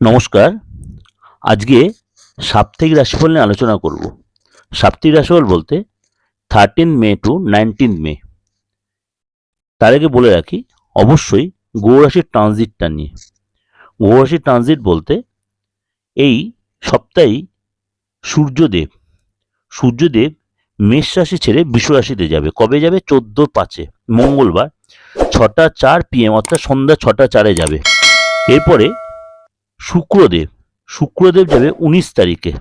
নমস্কার। আজকে সাপ্তাহিক রাশিফল নিয়ে আলোচনা করব। সাপ্তাহিক রাশিফল বলতে thirteen May to nineteen May. তার আগে বলে রাখি, অবশ্যই গৌরাশির ট্রানজিটটা নিয়ে। গৌরাশির ট্রানজিট বলতে এই সপ্তাহেই সূর্যদেব। সূর্যদেব মেষ রাশি ছেড়ে বিশ্ব রাশিতে যাবে। কবে যাবে? চোদ্দ পাঁচে, মঙ্গলবার। ছটা চার পিএম অর্থাৎ সন্ধ্যা ছটা চারে যাবে। এরপরে শুক্রদেব শুক্রদেব যাবে উনিশ তারিখে,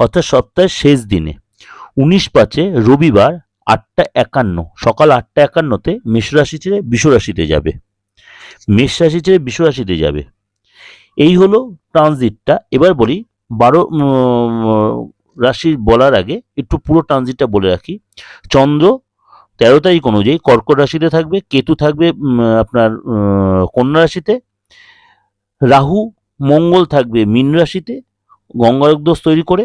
অর্থাৎ সপ্তাহের শেষ দিনে। উনিশ পাঁচে রবিবার আটটা একান্ন, সকাল আটটা একান্নতে মেষ রাশি ছেড়ে বিষ রাশিতে যাবে। মেষরাশি ছেড়ে বিষ রাশিতে যাবে। এই হলো ট্রানজিটটা। এবার বলি, বারো রাশি বলার আগে একটু পুরো ট্রানজিটটা বলে রাখি। চন্দ্র তেরো তারিখ অনুযায়ী কর্কট রাশিতে থাকবে, কেতু থাকবে আপনার কন্যা রাশিতে। রাহু মঙ্গল থাকবে মীন রাশিতে গঙ্গারক দোষ তৈরি করে,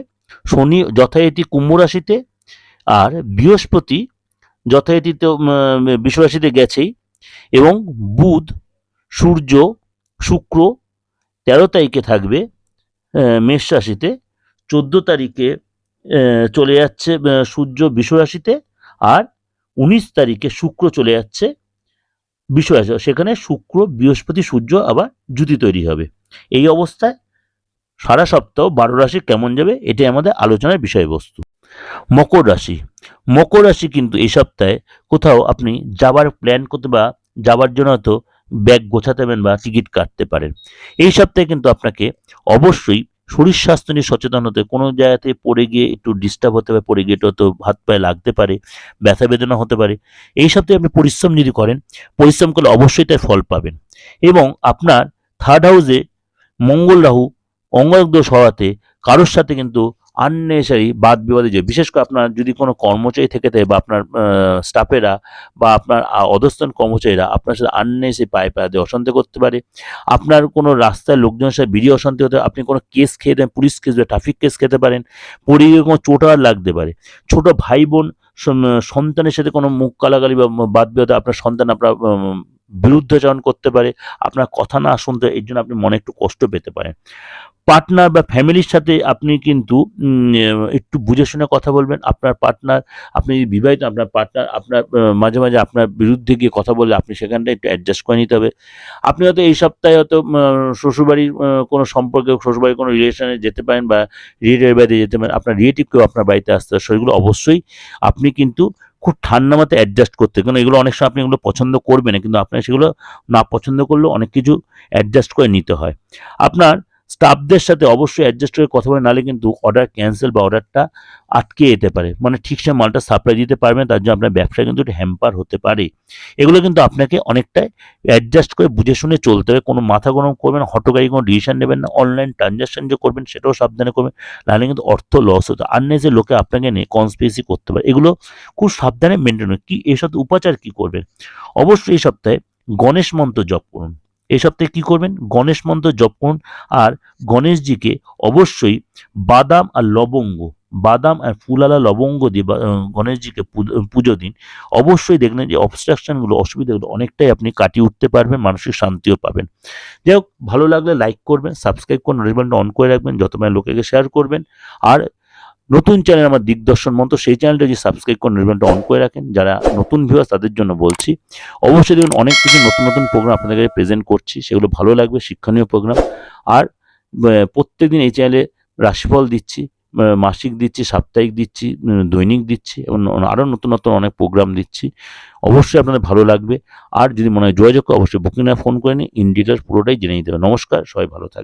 শনি যথারীতি কুম্ভ রাশিতে, আর বৃহস্পতি যথারীতিতে বিশ্ব রাশিতে গেছেই, এবং বুধ, সূর্য, শুক্র তেরো তারিখে থাকবে মেষ রাশিতে, চোদ্দ তারিখে চলে যাচ্ছে সূর্য বিশ্ব রাশিতে, আর উনিশ তারিখে শুক্র চলে যাচ্ছে বিশ্ব আছে। সেখানে শুক্র, বৃহস্পতি, সূর্য আবার জুতি তৈরি হবে। এই অবস্থায় সারা সপ্তাহ বারো রাশি কেমন যাবে? এটাই আমাদের আলোচনার বিষয়বস্তু। মকর রাশি। মকর রাশি কিন্তু এই সপ্তাহে কোথাও আপনি যাবার প্ল্যান করতে বা যাবার জন্য হয়তো ব্যাগ গোছাতে পারেন বা টিকিট কাটতে পারেন। এই সপ্তাহে কিন্তু আপনাকে অবশ্যই শরীর স্বাস্থ্য নিয়ে সচেতন হতে কোনো জায়গাতে পড়ে গিয়ে একটু ডিস্টার্ব হতে পারে, পড়ে গিয়ে একটু হাত পায়ে লাগতে পারে, ব্যথা বেদনা হতে পারে। এই সপ্তাহে আপনি পরিশ্রম যদি করেন, পরিশ্রম করলে অবশ্যই তার ফল পাবেন। এবং আপনার থার্ড হাউসে মঙ্গল রাহু অঙ্গারক দোষ হওয়াতে কারোর সাথে কিন্তু আননেসারি বাদ বিবাদে যে বিশেষ করে আপনার যদি কোনো কর্মচারী থেকে থাকে বা আপনার স্টাফেরা বা আপনার আহ, অধস্তন কর্মচারীরা আপনার সাথে আননেসে পায়ে পায়ে অশান্তি করতে পারে। আপনার কোনো রাস্তায় লোকজনের সাথে বিড়ি অশান্তি হতে আপনি কোনো কেস খেয়ে দেন পুলিশ কেস বা ট্রাফিক কেস খেতে পারেন পড়ে কোনো চোট আর লাগতে পারে। ছোট ভাই বোন সন্তানের সাথে কোনো মুখ কালাগালি বা বাদ বিবাদ আপনার সন্তান আপনার বিরুদ্ধাচরণ করতে পারে, আপনার কথা না শুনতে এর জন্য আপনি মনে একটু কষ্ট পেতে পারেন। পার্টনার বা ফ্যামিলির সাথে আপনি কিন্তু একটু বুঝে শুনে কথা বলবেন। আপনার পার্টনার আপনি যদি বিবাহিত, আপনার পার্টনার আপনার মাঝে মাঝে আপনার বিরুদ্ধে গিয়ে কথা বললে আপনি সেখানটা একটু অ্যাডজাস্ট করে নিতে হবে। আপনি হয়তো এই সপ্তাহে হয়তো শ্বশুরবাড়ির কোনো সম্পর্কে, শ্বশুরবাড়ির কোনো রিলেশনে যেতে পারেন বা রিলেটিভের বাড়িতে যেতে পারেন। আপনার রিলেটিভ কেউ আপনার বাড়িতে আসতে সেগুলো অবশ্যই আপনি কিন্তু খুব ঠান্ডা মাথায় অ্যাডজাস্ট করতে কারণ এগুলো অনেক সময় আপনি এগুলো পছন্দ করবেন না, কিন্তু আপনার সেগুলো না পছন্দ করলে অনেক কিছু অ্যাডজাস্ট করে নিতে হয়। আপনার স্টাফদের সাথে অবশ্যই অ্যাডজাস্ট করে কথা বলে, নাহলে কিন্তু অর্ডার ক্যান্সেল বা অর্ডারটা আটকে যেতে পারে। মানে ঠিকসে মালটা সাপ্লাই দিতে পারবেন তার জন্য আপনার ব্যবসা কিন্তু একটু হ্যাম্পার হতে পারে। এগুলো কিন্তু আপনাকে অনেকটাই অ্যাডজাস্ট করে বুঝে শুনে চলতে হবে। কোনো মাথা গরম করবেন হটকারী কোনো ডিসিশন নেবেন না অনলাইন ট্রানজাকশন যে করবেন সেটাও সাবধানে করবেন, নাহলে কিন্তু অর্থ লস হতো। আননেসে লোকে আপনাকে নিয়ে কনস্পিরেসি করতে পারে, এগুলো খুব সাবধানে মেনটেন কি সপ্তাহে উপাচার কি করবেন অবশ্যই এই সপ্তাহে গণেশ মন্ত্র জপ করুন। এই সপ্তাহে কি করবেন? গণেশ মন্ত্র জপ করুন। আর গণেশজিকে অবশ্যই বাদাম আর লবঙ্গ, বাদাম আর ফুলালা লবঙ্গ দিয়ে গণেশজিকে পুজো দিন। অবশ্যই দেখবেন যে অবস্ট্রাকশনগুলো অসুবিধাগুলো অনেকটাই আপনি কাটিয়ে উঠতে পারবেন, মানসিক শান্তিও পাবেন। যাই হোক, ভালো লাগলে লাইক করবেন সাবস্ক্রাইব করুন রেলবেলটা অন করে রাখবেন, যত মানে লোকেকে শেয়ার করবেন। আর নতুন চ্যানেল আমার দিগদর্শন মন্ত্র সেই চ্যানেলটা যদি সাবস্ক্রাইব করুন রেলবেলটা অন করে রাখেন যারা নতুন ভিউয়ার্স তাদের জন্য বলছি। অবশ্যই দেখুন অনেক কিছু নতুন নতুন প্রোগ্রাম আপনাদের কাছে প্রেজেন্ট করছি সেগুলো ভালো লাগবে শিক্ষণীয় প্রোগ্রাম আর আহ, প্রত্যেকদিন এই চ্যানেলে রাশিফল দিচ্ছি মাসিক দিচ্ছি সাপ্তাহিক দিচ্ছি দৈনিক দিচ্ছি এবং আরও নতুন নতুন অনেক প্রোগ্রাম দিচ্ছি। অবশ্যই আপনাদের ভালো লাগবে। আর যদি মনে হয় যোগাযোগ অবশ্যই বুকিং ফোন করে নিন ইন ডিটেলস পুরোটাই জেনে নিতে হবে। নমস্কার সবাই ভালো থাকবে